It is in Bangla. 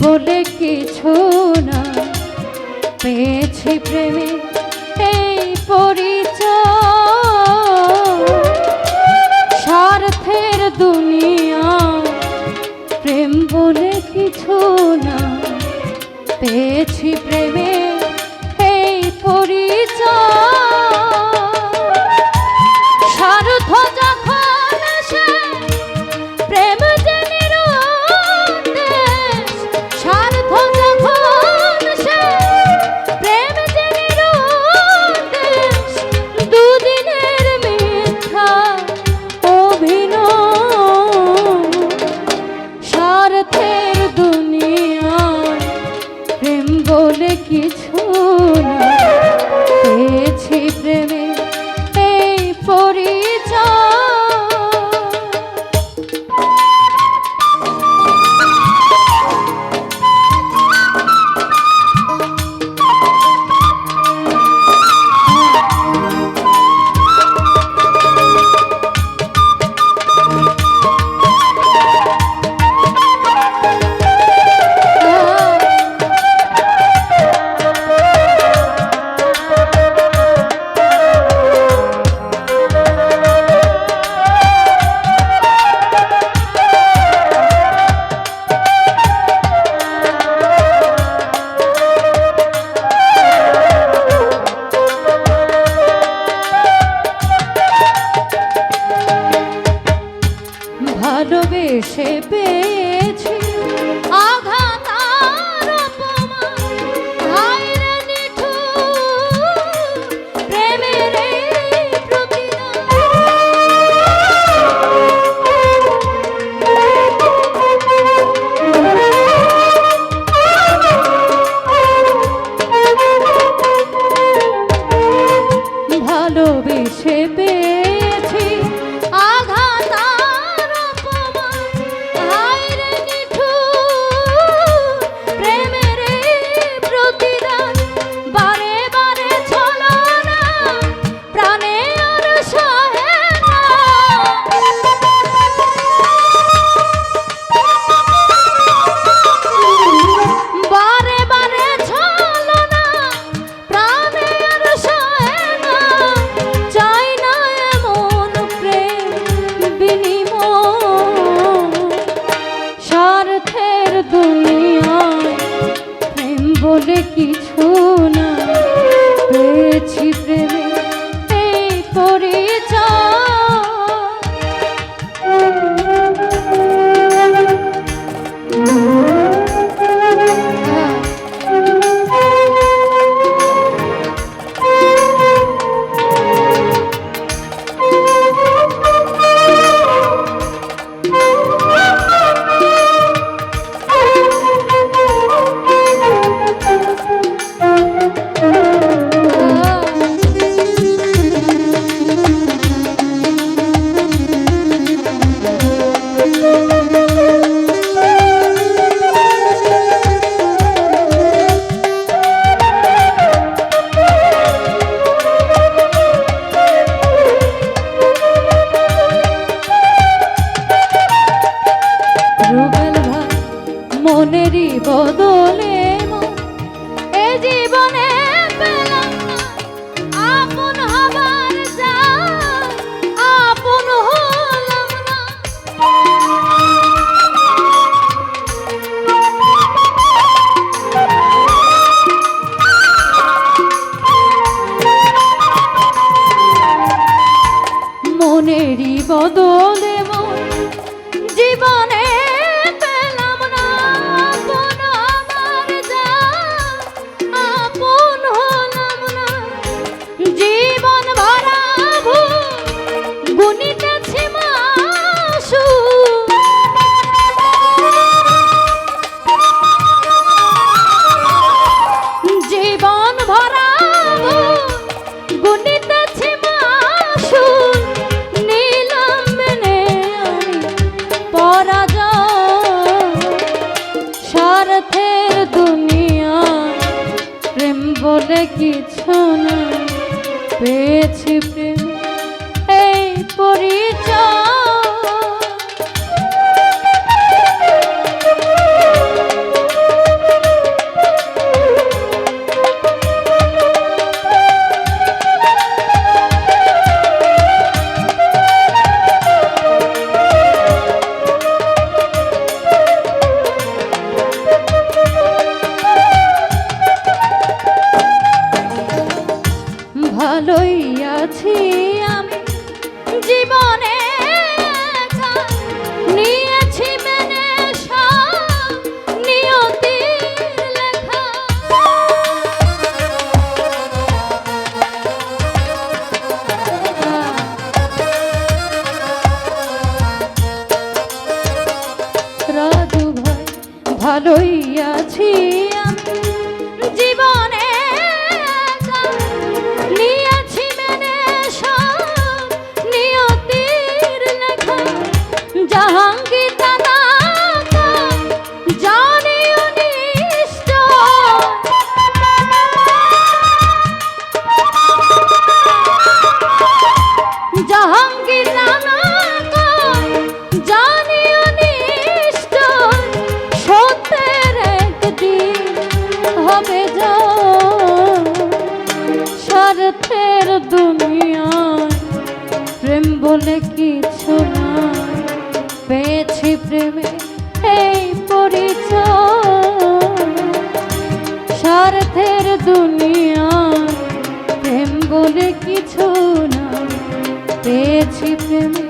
বলে কিছু না। পেয়েছি প্রেমে এই পরিচয়। স্বার্থের দুনিয়া, প্রেম বলে কিছু না। পেয়েছি প্রেমে পথের দুনিয়া প্রেম বলে কিছু না। কি বলে কিছু না। পেয়েছি প্রেম এই পরিচয়। পেয়েছ না। পেয়েছি প্রেমে